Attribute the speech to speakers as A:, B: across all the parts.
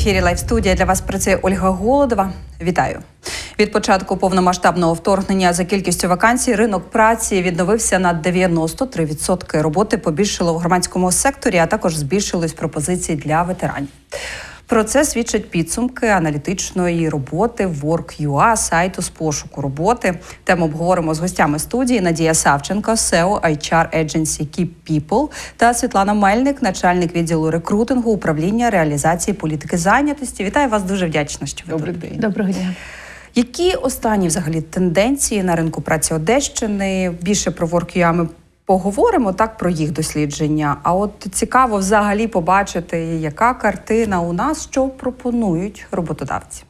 A: Ефірі Лайв студія для вас працює Ольга Голодова. Вітаю. Від початку повномасштабного вторгнення за кількістю вакансій ринок праці відновився на 93%. Роботи побільшило в громадському секторі, а також збільшились пропозиції для ветеранів. Про це свідчать підсумки аналітичної роботи Work.ua, сайту з пошуку роботи. Тему обговоримо з гостями студії Надія Савченко, SEO HR Agency Keep People та Світлана Мельник, начальник відділу рекрутингу управління реалізації політики зайнятості. Вітаю вас дуже вдячна, що ви
B: Добрий
A: тут.
B: день.
C: Доброго дня.
A: Які останні взагалі тенденції на ринку праці Одещини? Більше про Work.ua ми поговоримо так про їх дослідження. А от цікаво взагалі побачити, яка картина у нас, що пропонують роботодавці.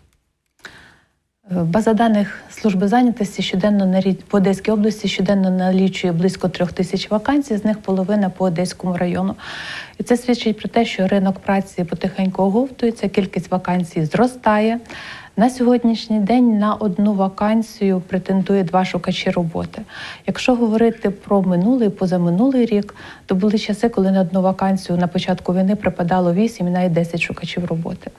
C: Е, База даних служби зайнятості щоденно налі- по Одеській області щоденно налічує близько трьох тисяч вакансій, з них половина по Одеському району. І це свідчить про те, що ринок праці потихеньку оговтується, кількість вакансій зростає. На сьогоднішній день на одну вакансію претендує два шукачі роботи. Якщо говорити про минулий позаминулий рік, то були часи, коли на одну вакансію на початку війни припадало 8 і навіть 10 шукачів роботи.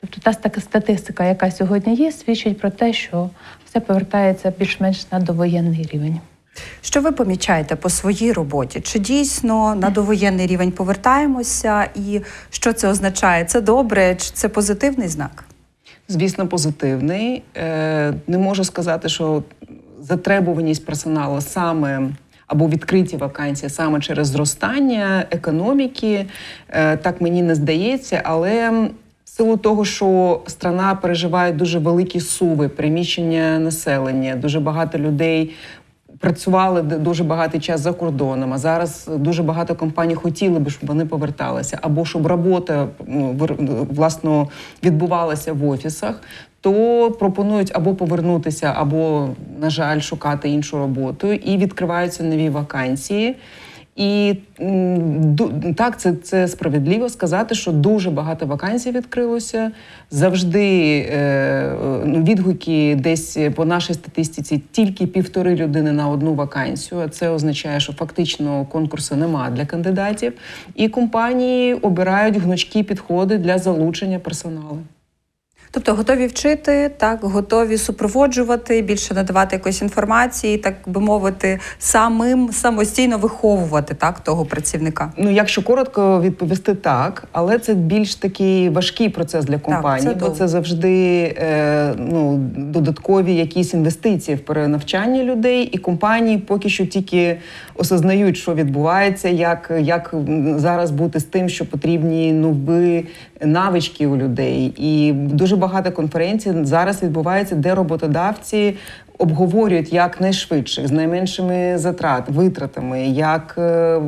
C: Тобто та така статистика, яка сьогодні є, свідчить про те, що все повертається більш-менш на довоєнний рівень.
A: Що ви помічаєте по своїй роботі? Чи дійсно на довоєнний рівень повертаємося? І що це означає? Це добре, чи це позитивний знак?
B: Звісно, позитивний. Е, Не можу сказати, що затребуваність персоналу саме або відкриті вакансії саме через зростання економіки. Е, Так мені не здається, але в силу того, що страна переживає дуже великі суви, приміщення населення, дуже багато людей. Працювали дуже багатий час за кордоном, а зараз дуже багато компаній хотіли би, щоб вони поверталися, або щоб робота ну, власно відбувалася в офісах, то пропонують або повернутися, або, на жаль, шукати іншу роботу, і відкриваються нові вакансії. І так, це, це справедливо сказати, що дуже багато вакансій відкрилося. Завжди е, ну, відгуки десь по нашій статистиці тільки півтори людини на одну вакансію. А це означає, що фактично конкурсу немає для кандидатів. І компанії обирають гнучкі підходи для залучення персоналу.
A: Тобто готові вчити, так готові супроводжувати, більше надавати якоїсь інформації, так би мовити, самим самостійно виховувати так того працівника.
B: Ну, якщо коротко відповісти так, але це більш такий важкий процес для компанії,
A: це
B: бо
A: довго.
B: це завжди е, ну, додаткові якісь інвестиції в перенавчання людей, і компанії поки що тільки осознають, що відбувається, як, як зараз бути з тим, що потрібні нові навички у людей. І дуже багато конференцій зараз відбувається, де роботодавці обговорюють як найшвидше, з найменшими затрат, витратами, як е,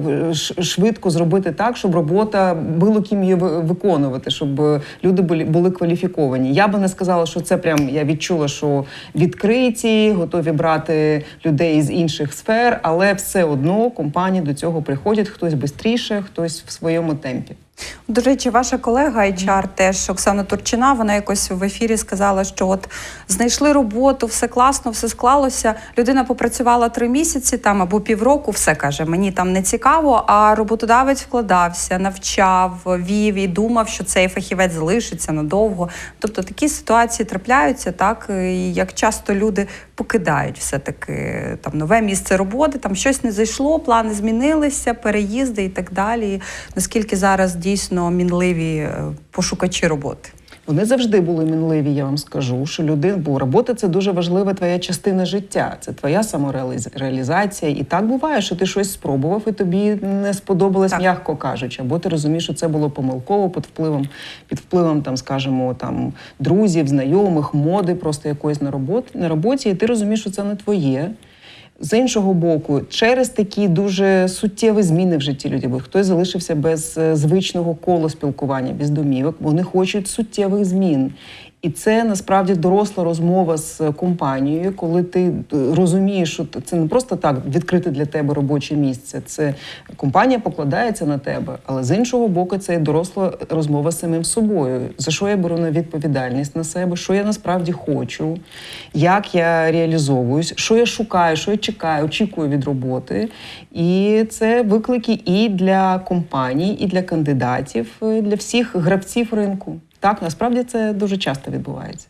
B: швидко зробити так, щоб робота було ким її ви- виконувати, щоб люди були кваліфіковані. Я би не сказала, що це прям я відчула, що відкриті, готові брати людей з інших сфер, але все одно компанії до цього приходять хтось швидше, хтось в своєму темпі.
A: До речі, ваша колега HR теж Оксана Турчина, вона якось в ефірі сказала, що от знайшли роботу, все класно, все склалося. Людина попрацювала три місяці там або півроку, все каже, мені там не цікаво. А роботодавець вкладався, навчав, вів і думав, що цей фахівець залишиться надовго. Тобто такі ситуації трапляються, так і як часто люди покидають все-таки там нове місце роботи, там щось не зайшло, плани змінилися, переїзди і так далі. Наскільки зараз дійсно мінливі е, пошукачі роботи?
B: Вони завжди були мінливі, я вам скажу, що людина, бо робота це дуже важлива твоя частина життя, це твоя самореалізація. І так буває, що ти щось спробував, і тобі не сподобалось,
A: Так.
B: м'яко кажучи, або ти розумієш, що це було помилково під впливом, під впливом, там, скажімо, там друзів, знайомих, моди просто якоїсь на роботі, на роботі, і ти розумієш, що це не твоє. З іншого боку, через такі дуже суттєві зміни в житті бо хтось залишився без е, звичного кола спілкування, без домівок, вони хочуть суттєвих змін. І це насправді доросла розмова з компанією, коли ти е, розумієш, що це не просто так відкрите для тебе робоче місце. Це компанія покладається на тебе, але з іншого боку, це і доросла розмова з самим собою. За що я беру на відповідальність на себе, що я насправді хочу, як я реалізовуюсь, що я шукаю, що я чекаю, очікую від роботи. І це виклики і для компаній, і для кандидатів, і для всіх гравців ринку. Так, насправді це дуже часто відбувається.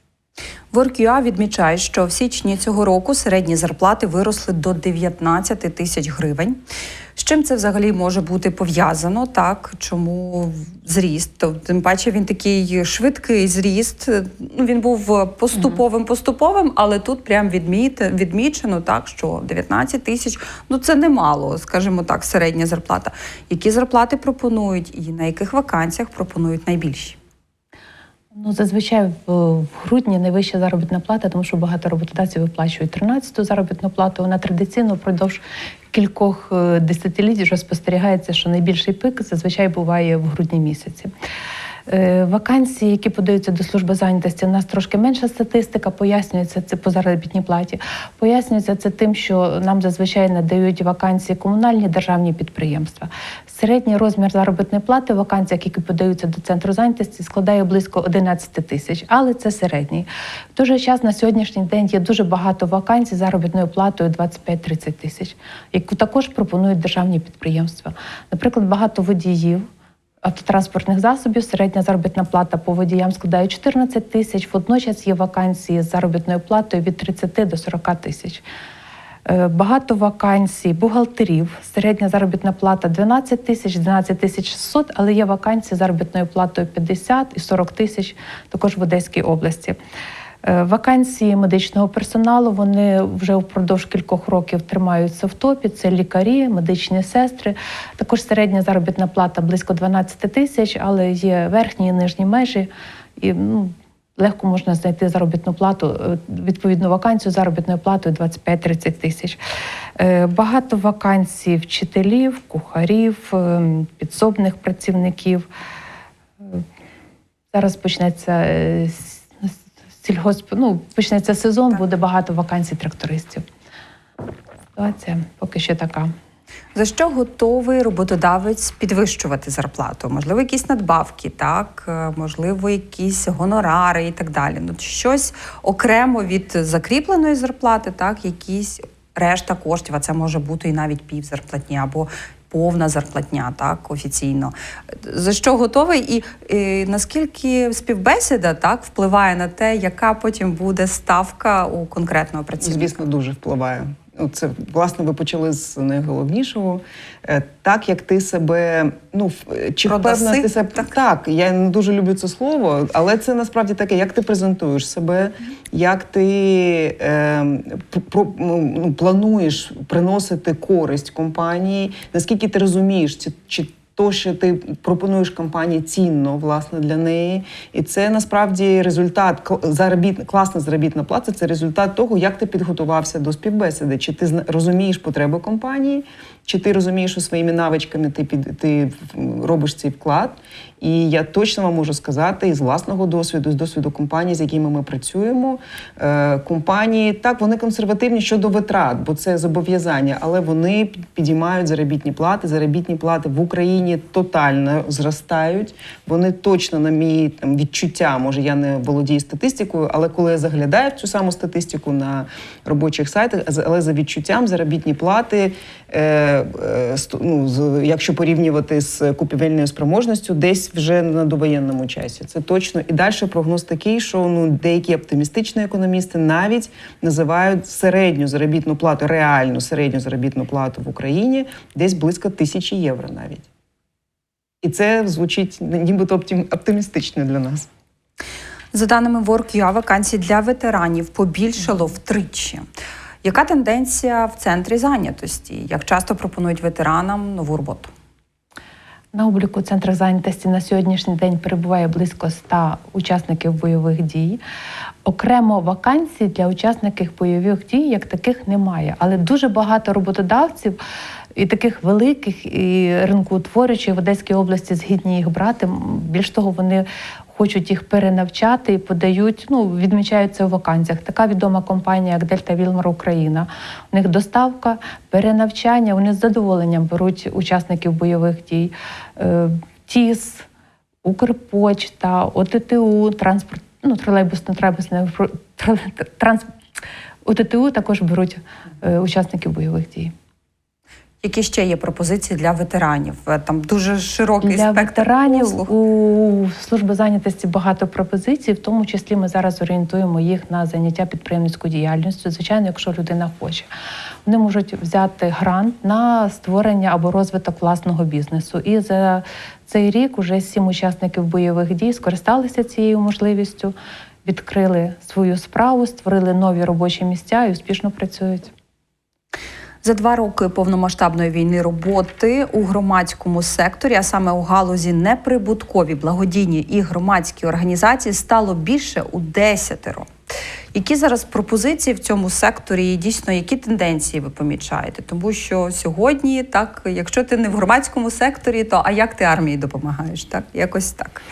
A: WorkUA відмічає, що в січні цього року середні зарплати виросли до 19 тисяч гривень. З чим це взагалі може бути пов'язано? Так чому зріст? То тим паче він такий швидкий зріст. Ну він був поступовим, поступовим, але тут прям відмічено так, що 19 тисяч ну це немало, скажімо так, середня зарплата. Які зарплати пропонують і на яких вакансіях пропонують найбільші?
C: Ну, зазвичай в, грудні найвища заробітна плата, тому що багато роботодавців виплачують 13-ту заробітну плату. Вона традиційно впродовж кількох е, десятиліть вже спостерігається, що найбільший пик зазвичай буває в грудні місяці. Е, Вакансії, які подаються до служби зайнятості, у нас трошки менша статистика, пояснюється це по заробітній платі. Пояснюється це тим, що нам зазвичай надають вакансії комунальні державні підприємства. Середній розмір заробітної плати в вакансіях, які подаються до центру зайнятості, складає близько 11 тисяч, але це середній. В той же час на сьогоднішній день є дуже багато вакансій заробітною платою 25-30 тисяч, яку також пропонують державні підприємства. Наприклад, багато водіїв автотранспортних засобів середня заробітна плата по водіям складає 14 тисяч. Водночас є вакансії з заробітною платою від 30 до 40 тисяч. Е, Багато вакансій бухгалтерів. Середня заробітна плата 12 тисяч, 12 тисяч 600, але є вакансії з заробітною платою 50 і 40 тисяч також в Одеській області. Е, Вакансії медичного персоналу вони вже впродовж кількох років тримаються в топі. Це лікарі, медичні сестри. Також середня заробітна плата близько 12 тисяч, але є верхні і нижні межі. І ну, легко можна знайти заробітну плату, е, відповідну вакансію заробітною платою 25-30 тисяч. Е, Багато вакансій вчителів, кухарів, підсобних працівників. Зараз почнеться сільгосп... ну, почнеться сезон,
A: Так.
C: буде багато вакансій трактористів. Ситуація поки що така.
A: За що готовий роботодавець підвищувати зарплату? Можливо, якісь надбавки, так Е, можливо, якісь гонорари і так далі. Ну щось окремо від закріпленої зарплати, так якісь решта коштів. А це може бути і навіть пів зарплатні або повна зарплатня, так офіційно. За що готовий, і, і наскільки співбесіда так впливає на те, яка потім буде ставка у конкретного працівника?
B: Звісно, дуже впливає. Ну, це власне ви почали з найголовнішого. Е, Так як ти себе, ну чи
A: Продаси,
B: впевнена ти себе
A: так.
B: так. Я не дуже люблю це слово, але це насправді таке, як ти презентуєш себе, як ти е, про, ну, плануєш приносити користь компанії, наскільки ти розумієш, чи, чи то, що ти пропонуєш компанії, цінно власне для неї, і це насправді результат заробіт, класна заробітна плата. Це результат того, як ти підготувався до співбесіди. Чи ти розумієш потреби компанії, чи ти розумієш, що своїми навичками ти під ти робиш цей вклад. І я точно вам можу сказати із власного досвіду, з досвіду компаній, з якими ми працюємо. Е, компанії так вони консервативні щодо витрат, бо це зобов'язання, але вони підіймають заробітні плати. Заробітні плати в Україні тотально зростають. Вони точно на мій там відчуття. Може, я не володію статистикою, але коли я заглядаю в цю саму статистику на робочих сайтах, але за відчуттям заробітні плати, е, е, ну, якщо порівнювати з купівельною спроможністю, десь вже на довоєнному часі. Це точно. І далі прогноз такий, що ну деякі оптимістичні економісти навіть називають середню заробітну плату, реальну середню заробітну плату в Україні десь близько тисячі євро навіть. І це звучить нібито оптим- оптимістично для нас.
A: За даними WorkUA, вакансій для ветеранів побільшало втричі. Яка тенденція в центрі зайнятості? Як часто пропонують ветеранам нову роботу?
C: На обліку центрах зайнятості на сьогоднішній день перебуває близько 100 учасників бойових дій. Окремо вакансій для учасників бойових дій як таких немає, але дуже багато роботодавців. І таких великих і ринкоутворюючих в Одеській області згідні їх брати. Більш того, вони хочуть їх перенавчати і подають, ну відмічають це у вакансіях. Така відома компанія, як Дельта Вілмар Україна. У них доставка, перенавчання. Вони з задоволенням беруть учасників бойових дій. Е, ТІС, Укрпочта, ОТТУ, транспорт, ну тролейбусно тролейбусне транс ОТТУ також беруть е, учасників бойових дій.
A: Які ще є пропозиції для ветеранів? Е, Там дуже широкий
C: Для
A: спектр
C: ветеранів
A: послуг.
C: у служби зайнятості багато пропозицій, в тому числі ми зараз орієнтуємо їх на заняття підприємницькою діяльністю. Звичайно, якщо людина хоче, вони можуть взяти грант на створення або розвиток власного бізнесу. І за цей рік уже сім учасників бойових дій скористалися цією можливістю, відкрили свою справу, створили нові робочі місця і успішно працюють.
A: За два роки повномасштабної війни роботи у громадському секторі, а саме у галузі неприбуткові, благодійні і громадські організації, стало більше у десятеро. Які зараз пропозиції в цьому секторі і дійсно які тенденції ви помічаєте? Тому що сьогодні, так, якщо ти не в громадському секторі, то а як ти армії допомагаєш? Так, якось так.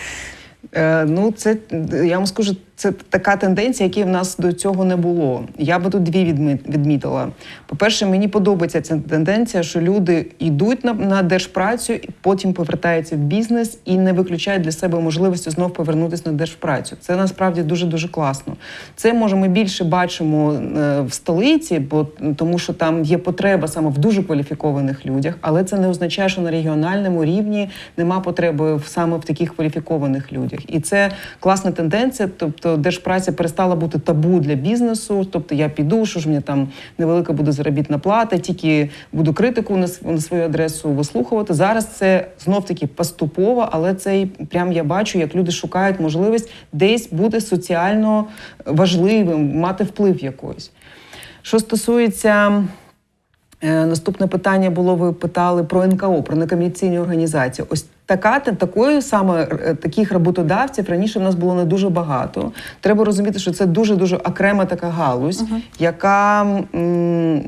B: Е, ну, це я вам скажу, це така тенденція, якої в нас до цього не було. Я би тут дві відмітила. По-перше, мені подобається ця тенденція, що люди йдуть на, на держпрацю, і потім повертаються в бізнес і не виключають для себе можливості знов повернутися на держпрацю. Це насправді дуже дуже класно. Це може ми більше бачимо е, в столиці, бо тому що там є потреба саме в дуже кваліфікованих людях, але це не означає, що на регіональному рівні нема потреби саме в таких кваліфікованих людях. І це класна тенденція. Тобто, держпраця перестала бути табу для бізнесу. Тобто, я піду, що ж мені там невелика буде заробітна плата, тільки буду критику на свою адресу вислухувати. Зараз це знов таки поступово, але це і прям я бачу, як люди шукають можливість десь бути соціально важливим, мати вплив якийсь. Що стосується Е, Наступне питання було: ви питали про НКО, про некомерційні організації. Ось така та- такої саме е, таких роботодавців раніше в нас було не дуже багато. Треба розуміти, що це дуже дуже окрема така галузь, яка. м,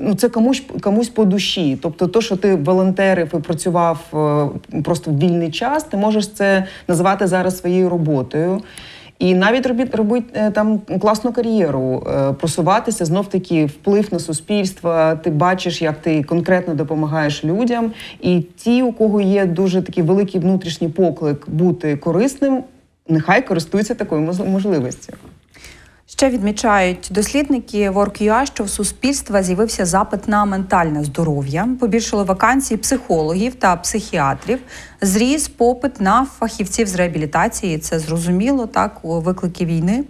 B: Ну, це комусь комусь по душі. Тобто, то, що ти волонтерив і працював е, просто в вільний час, ти можеш це називати зараз своєю роботою. І навіть робити робити е, там класну кар'єру, е, просуватися знов таки вплив на суспільство. Ти бачиш, як ти конкретно допомагаєш людям. І ті, у кого є дуже такий великий внутрішній поклик бути корисним, нехай користуються такою можливістю.
A: Ще відмічають дослідники WorkUA, що в суспільства з'явився запит на ментальне здоров'я, побільшили вакансії психологів та психіатрів, зріс попит на фахівців з реабілітації. Це зрозуміло, так у виклики війни.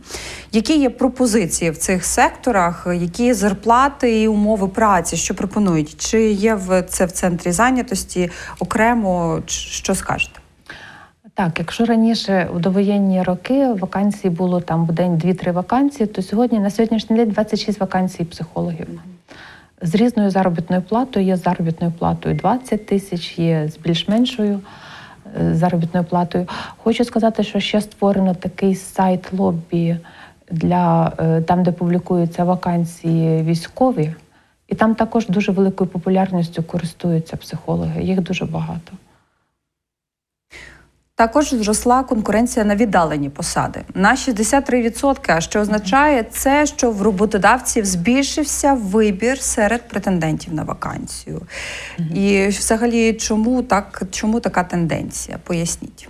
A: Які є пропозиції в цих секторах? Які зарплати і умови праці? Що пропонують? Чи є в це в центрі зайнятості окремо? Що скажете?
C: Так, якщо раніше у довоєнні роки вакансій було там в день 2-3 вакансії, то сьогодні на сьогоднішній день 26 вакансій психологів. З різною заробітною платою є заробітною платою 20 тисяч, є з більш меншою е, заробітною платою. Хочу сказати, що ще створено такий сайт лобі для е, там, де публікуються вакансії військові, і там також дуже великою популярністю користуються психологи. Їх дуже багато.
A: Також зросла конкуренція на віддалені посади на 63%, а що означає це, що в роботодавців збільшився вибір серед претендентів на вакансію. І взагалі, чому так, чому така тенденція? Поясніть.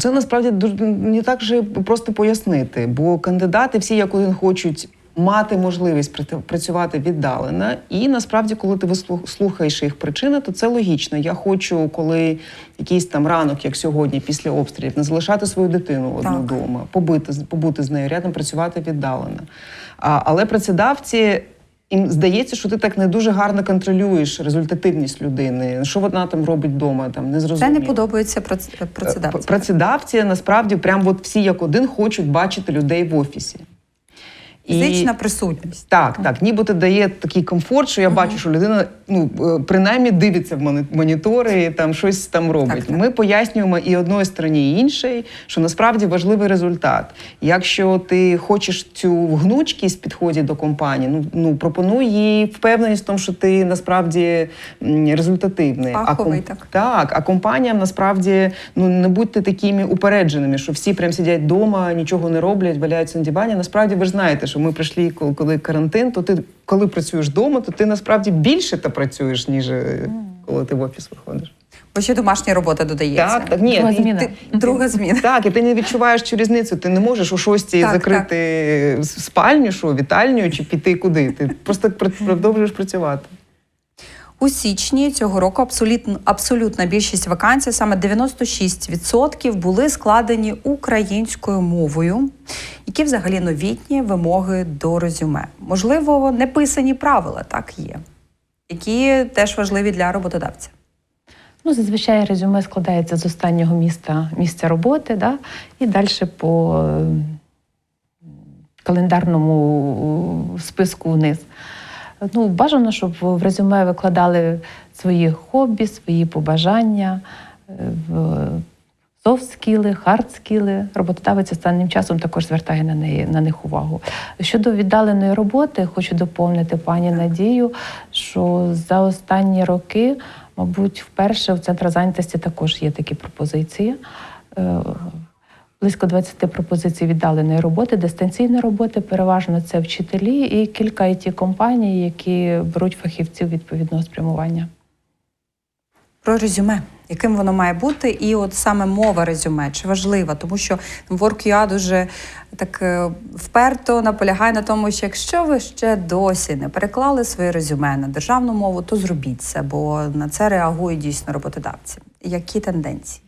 B: Це насправді дуже не так же просто пояснити, бо кандидати всі як один хочуть мати можливість працю- працювати віддалено. І насправді, коли ти слухаєш їх причини, то це логічно. Я хочу, коли якийсь там ранок, як сьогодні, після обстрілів, не залишати свою дитину одну
A: Так.
B: вдома, побити побути з нею рядом, працювати віддалено. А, але працедавці. Їм здається, що ти так не дуже гарно контролюєш результативність людини. Що вона там робить вдома, там не
A: Це
B: зрозуміло.
A: не подобається
B: Е. Працедавці насправді прям от всі як один хочуть бачити людей в офісі.
A: Фізична присутність.
B: Так, так, нібито дає такий комфорт, що я бачу, що людина ну е, принаймні дивиться в монітори, там щось там робить.
A: Так, так.
B: Ми пояснюємо і одної стороні, і іншій, що насправді важливий результат. Якщо ти хочеш цю гнучкість в підході до компанії, ну ну пропонуй їй впевненість в тому, що ти насправді результативний.
A: Фаховий,
B: ком-
A: так.
B: так, а компаніям насправді ну не будьте такими упередженими, що всі прям сидять вдома, нічого не роблять, валяються на дивані. Насправді ви ж знаєте, що ми прийшли, коли, коли карантин, то ти коли працюєш вдома, то ти насправді більше та працюєш, ніж е, коли ти в офіс виходиш.
A: Бо ще домашня робота додається.
B: Так, так, ні,
C: Друга
B: і
C: зміна.
B: ти-
A: Друга зміна.
B: так, і ти не відчуваєш цю різницю. Ти не можеш у шостій
A: Так,
B: закрити спальню, що вітальню, чи піти куди. Ти просто продовжуєш працювати.
A: У січні цього року абсолютно, абсолютна більшість вакансій, саме 96% були складені українською мовою. Які взагалі новітні вимоги до резюме? Можливо, неписані правила так є, які теж важливі для роботодавця.
C: Ну, зазвичай резюме складається з останнього міста місця роботи, да? і далі по е, календарному е, списку вниз. Ну, бажано, щоб в резюме викладали свої хобі, свої побажання, е, в софт-скіли, хард-скіли. Роботодавець останнім часом також звертає на, неї, на них увагу. Щодо віддаленої роботи, хочу доповнити пані Надію, що за останні роки, мабуть, вперше в центрах зайнятості також є такі пропозиції. Е, Близько 20 пропозицій віддаленої роботи, дистанційної роботи. Переважно це вчителі і кілька it компаній, які беруть фахівців відповідного спрямування.
A: Про резюме, яким воно має бути, і от саме мова резюме, чи важлива, тому що WorkUA дуже так е, вперто наполягає на тому, що якщо ви ще досі не переклали своє резюме на державну мову, то зробіть це, бо на це реагують дійсно роботодавці. Які тенденції?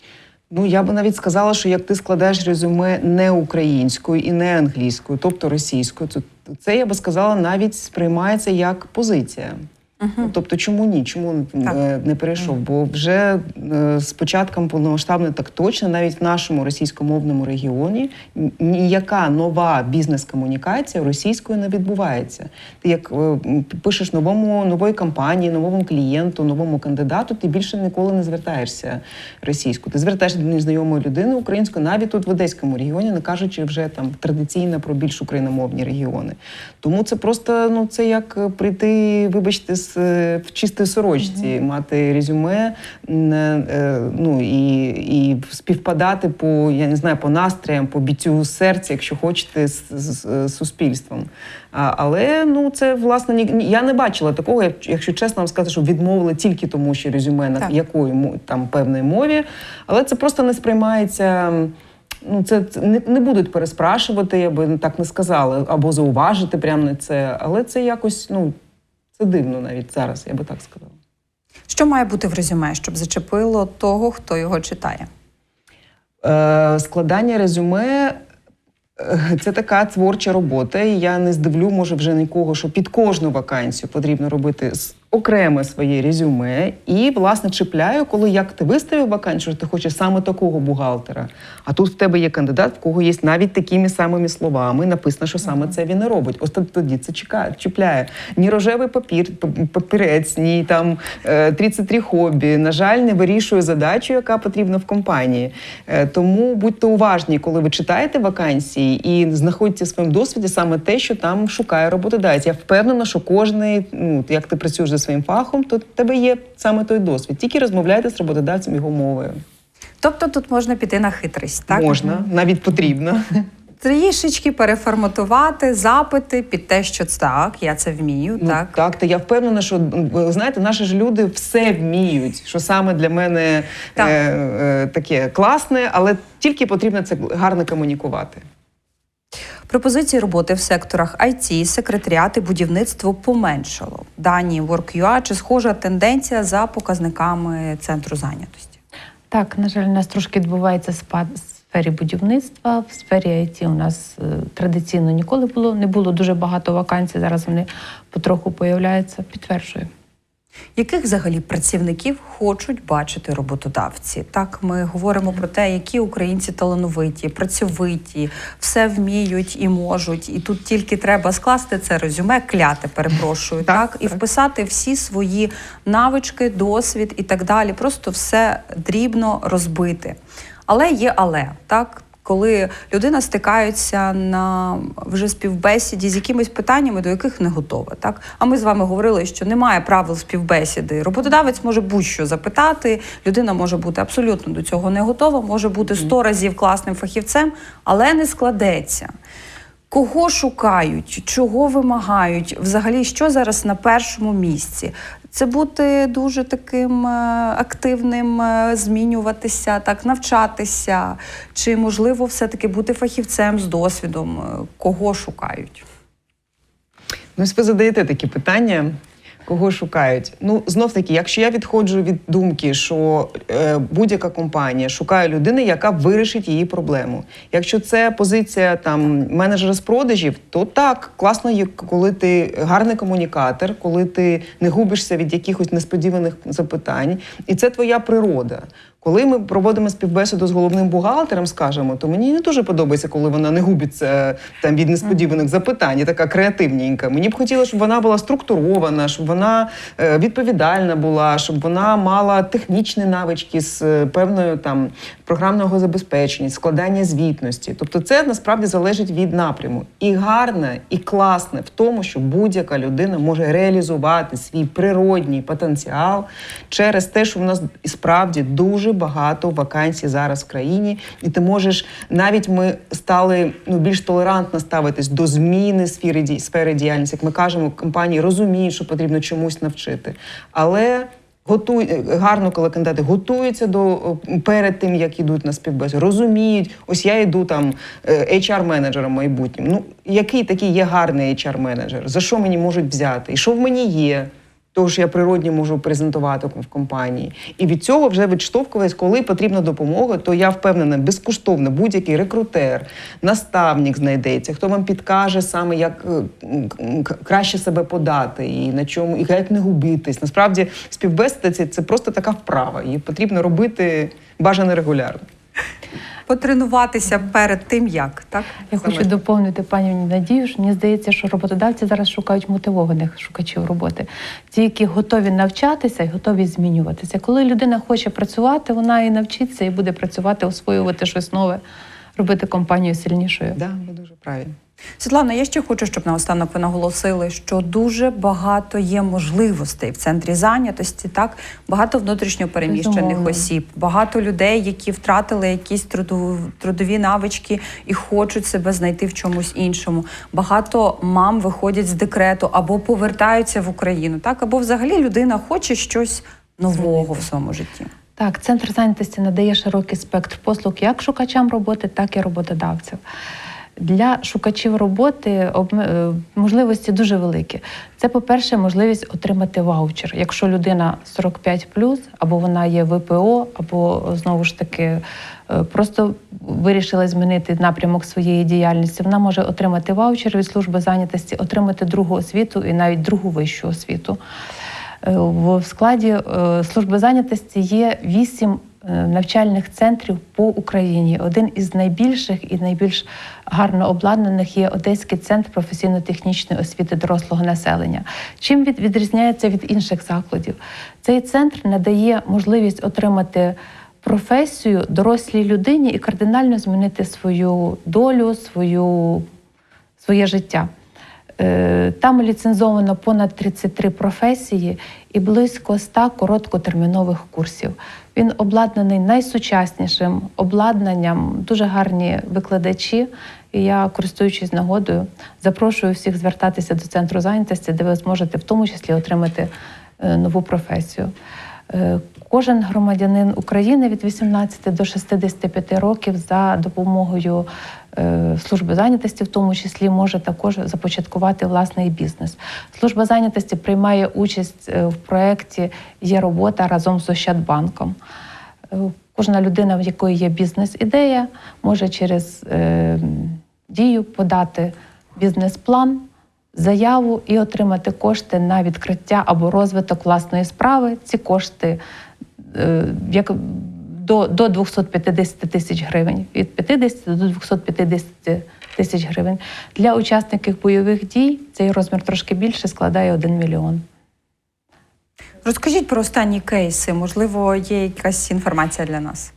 B: Ну, я би навіть сказала, що як ти складаєш резюме не українською і не англійською, тобто російською, то це я би сказала навіть сприймається як позиція. Ну, Тобто, чому ні? Чому
A: Так.
B: е, не перейшов? Бо вже е, з початком повномасштабної так точно, навіть в нашому російськомовному регіоні ніяка нова бізнес-комунікація російською не відбувається. Ти як е, пишеш новому нової компанії, новому клієнту, новому кандидату, ти більше ніколи не звертаєшся російською. Ти звертаєшся до незнайомої людини українською, навіть тут в одеському регіоні, не кажучи вже там традиційно про більш україномовні регіони. Тому це просто ну це як прийти, вибачте, з е, в чистій сорочці, мати резюме, м, е, ну і, і співпадати по я не знаю, по настроям, по біттю серця, якщо хочете, з, з, з суспільством. А, але ну це власне ні, я не бачила такого, якщо чесно вам сказати, що відмовили тільки тому, що резюме на якої там певної мові, але це просто не сприймається. Ну, це, це не, не будуть переспрашувати, я би так не сказала, або зауважити прямо на це. Але це якось, ну, це дивно навіть зараз, я би так сказала.
A: Що має бути в резюме, щоб зачепило того, хто його читає?
B: Е, складання резюме е, це така творча робота. І я не здивлю, може, вже нікого, що під кожну вакансію потрібно робити окреме своє резюме. І, власне, чіпляю, коли як ти виставив вакансію, що ти хочеш саме такого бухгалтера. А тут в тебе є кандидат, в кого є навіть такими самими словами. Написано, що саме це він і робить. Ось тод- тоді це чекає, чіпляє. Ні рожевий папір, папірець, ні там е, 33 хобі. На жаль, не вирішує задачу, яка потрібна в компанії. Е, Тому будьте уважні, коли ви читаєте вакансії і знаходите в своєму досвіді саме те, що там шукає роботодавець. Я впевнена, що кожний, ну як ти працюєш за своїм фахом, то в тебе є саме той досвід. Тільки розмовляйте з роботодавцем його мовою.
A: Тобто тут можна піти на хитрість, так?
B: Можна, навіть потрібно.
A: Трішечки переформатувати запити під те, що так, я це вмію,
B: Ну,
A: так.
B: так, та я впевнена, що знаєте, наші ж люди все вміють, що саме для мене
A: Так.
B: е, е, таке класне, але тільки потрібно це гарно комунікувати.
A: Пропозиції роботи в секторах IT, секретаріати, будівництво поменшало. Дані WorkUA чи схожа тенденція за показниками центру зайнятості?
C: Так, на жаль, у нас трошки відбувається спад в сфері будівництва. В сфері IT у нас е, традиційно ніколи було не було дуже багато вакансій. Зараз вони потроху появляються. Підтверджую.
A: Яких взагалі працівників хочуть бачити роботодавці? Так, ми говоримо про те, які українці талановиті, працьовиті, все вміють і можуть. І тут тільки треба скласти це резюме, кляте, перепрошую, так,
B: Так,
A: і вписати всі свої навички, досвід і так далі. Просто все дрібно розбити. Але є але, так. Коли людина стикається на вже співбесіді з якимись питаннями, до яких не готова, так а ми з вами говорили, що немає правил співбесіди. Роботодавець може будь-що запитати, людина може бути абсолютно до цього не готова, може бути сто разів класним фахівцем, але не складеться. Кого шукають, чого вимагають? Взагалі, що зараз на першому місці? Це бути дуже таким е, активним, е, змінюватися, так навчатися, чи можливо все-таки бути фахівцем з досвідом? Е, Кого шукають?
B: Ну, ви задаєте такі питання. Кого шукають. Ну знов таки, якщо я відходжу від думки, що е, будь-яка компанія шукає людини, яка вирішить її проблему. Якщо це позиція там менеджера з продажів, то так класно коли ти гарний комунікатор, коли ти не губишся від якихось несподіваних запитань, і це твоя природа. Коли ми проводимо співбесіду з головним бухгалтером, скажемо, то мені не дуже подобається, коли вона не губиться там від несподіваних запитань, і така креативненька. Мені б хотілося, щоб вона була структурована, щоб вона е, відповідальна була, щоб вона мала технічні навички з е, певною там програмного забезпечення, складання звітності. Тобто, це насправді залежить від напряму. І гарне, і класне в тому, що будь-яка людина може реалізувати свій природній потенціал через те, що в нас і справді дуже багато вакансій зараз в країні, і ти можеш навіть ми стали ну більш толерантно ставитись до зміни сфери ді- сфери діяльності. Як ми кажемо, компанії розуміють, що потрібно чомусь навчити, але. Готуй е, гарно, коли кандидати готуються до перед тим, як йдуть на співбесіду, розуміють, ось я йду там е, HR-менеджером майбутнім. Ну який такий є гарний HR-менеджер? За що мені можуть взяти? І що в мені є? Того ж я природні можу презентувати в компанії. І від цього вже відштовхувались, коли потрібна допомога, то я впевнена, безкоштовно будь-який рекрутер, наставник знайдеться, хто вам підкаже саме, як е, краще себе подати і на чому, і як не губитись. Насправді, співбесіда це просто така вправа. Її потрібно робити бажано регулярно.
A: Потренуватися перед тим, як так
C: Я
B: Саме
C: хочу доповнити пані Надію. що Мені здається, що роботодавці зараз шукають мотивованих шукачів роботи, ті, які готові навчатися і готові змінюватися. Коли людина хоче працювати, вона і навчиться, і буде працювати, освоювати щось нове, робити компанію сильнішою.
B: Да, ви дуже праві.
A: Світлана, я ще хочу, щоб наостанок ви наголосили, що дуже багато є можливостей в центрі зайнятості. Так багато внутрішньопереміщених
C: Безумовно.
A: осіб, багато людей, які втратили якісь труду- трудові навички і хочуть себе знайти в чомусь іншому. Багато мам виходять з декрету або повертаються в Україну, так або взагалі людина хоче щось нового в своєму житті.
C: Так, центр зайнятості надає широкий спектр послуг як шукачам роботи, так і роботодавцям. Для шукачів роботи е, можливості дуже великі. Це, по-перше, можливість отримати ваучер. Якщо людина 45 або вона є ВПО, або знову ж таки е, просто вирішила змінити напрямок своєї діяльності, вона може отримати ваучер від служби зайнятості, отримати другу освіту і навіть другу вищу освіту. Е, В складі служби зайнятості є вісім навчальних центрів по Україні. Один із найбільших і найбільш гарно обладнаних є Одеський центр професійно-технічної освіти дорослого населення. Чим від відрізняється від інших закладів? Цей центр надає можливість отримати професію дорослій людині і кардинально змінити свою долю, свою, своє життя. Е, Там ліцензовано понад 33 професії і близько 100 короткотермінових курсів. Він обладнаний найсучаснішим обладнанням, дуже гарні викладачі. І я, користуючись нагодою, запрошую всіх звертатися до центру зайнятості, де ви зможете в тому числі отримати е, нову професію. Кожен громадянин України від 18 до 65 років за допомогою е, служби зайнятості, в тому числі, може також започаткувати власний бізнес. Служба зайнятості приймає участь е, в проєкті Є робота разом з Ощадбанком. Е, Кожна людина, в якої є бізнес-ідея, може через дію подати бізнес-план, заяву і отримати кошти на відкриття або розвиток власної справи. Ці кошти як до, до 250 тисяч гривень, від 50 до 250 тисяч гривень. Для учасників бойових дій цей розмір трошки більше складає 1 мільйон.
A: Розкажіть про останні кейси. Можливо, є якась інформація для нас.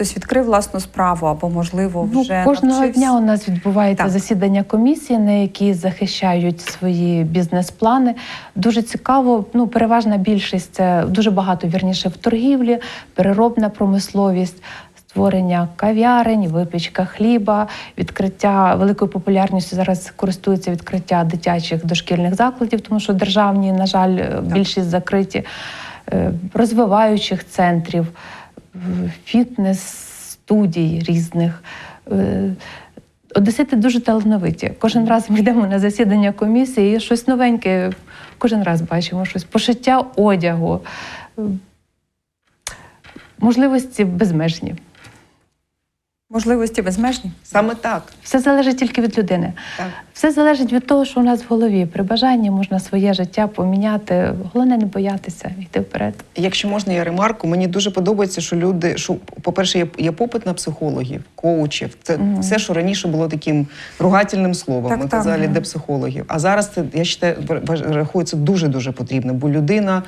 A: Хтось відкрив власну справу, або, можливо, вже
C: Ну, кожного
A: навчився?
C: дня у нас відбувається
A: Так.
C: засідання комісії, на які захищають свої бізнес-плани. Дуже цікаво. Ну, переважна більшість це дуже багато вірніше в торгівлі, переробна промисловість. Створення кав'ярень, випічка хліба, відкриття великою популярністю зараз користується відкриття дитячих дошкільних закладів, тому що державні, на жаль, більшість закриті, е, розвиваючих центрів, в- фітнес-студій різних. Е, Одесити дуже талановиті. Кожен раз ми йдемо на засідання комісії, і щось новеньке кожен раз бачимо щось. Пошиття одягу, е, можливості безмежні.
A: Можливості безмежні.
B: Саме так.
C: Все залежить тільки від людини.
B: так.
C: Все залежить від того, що у нас в голові. При бажанні можна своє життя поміняти. Головне не боятися йти вперед.
B: Якщо можна, я ремарку, мені дуже подобається, що люди, що, по-перше, є, є попит на психологів, коучів. Це
C: Мгм.
B: все, що раніше було таким ругательним словом.
A: Так,
B: Ми
A: так.
B: казали,
A: Мгм.
B: де психологів. А зараз це я вважаю, це дуже дуже потрібно, бо людина.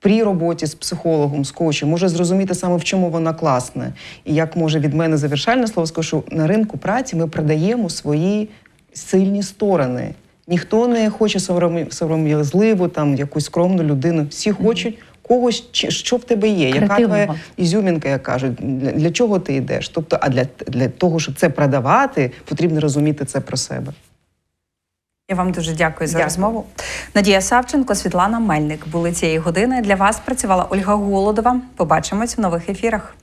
B: При роботі з психологом, з коучем може зрозуміти саме в чому вона класна. І як може від мене завершальне слово скажу, що на ринку праці ми продаємо свої сильні сторони. Ніхто не хоче сором- сором'язливу, там якусь скромну людину. Всі хочуть когось, чи- що в тебе є, яка твоя ізюмінка, як кажуть, для, для чого ти йдеш? Тобто, а для, для того, щоб це продавати, потрібно розуміти це про себе.
A: Я вам дуже дякую за
B: Дякую.
A: розмову. Надія Савченко, Світлана Мельник були цієї години. Для вас працювала Ольга Голодова. Побачимось в нових ефірах.